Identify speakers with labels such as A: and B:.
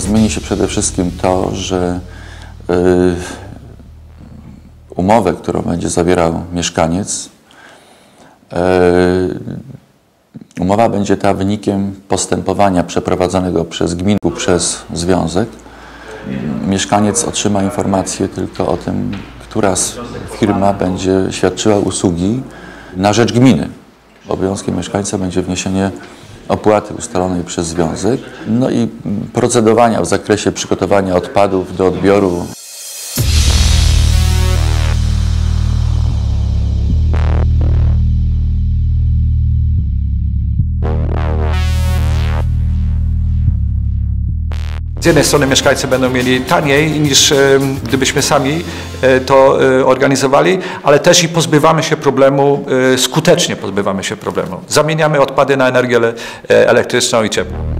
A: Zmieni się przede wszystkim to, że y, umowę, którą będzie zawierał mieszkaniec, y, umowa będzie ta wynikiem postępowania przeprowadzonego przez gminę przez związek. Mieszkaniec otrzyma informację tylko o tym, która firma będzie świadczyła usługi na rzecz gminy. Obowiązkiem mieszkańca będzie wniesienie opłaty ustalonej przez związek, no i procedowania w zakresie przygotowania odpadów do odbioru.
B: Z jednej strony mieszkańcy będą mieli taniej niż gdybyśmy sami e, to e, organizowali, ale też i pozbywamy się problemu, e, skutecznie pozbywamy się problemu. Zamieniamy odpady na energię ele- elektryczną i ciepło.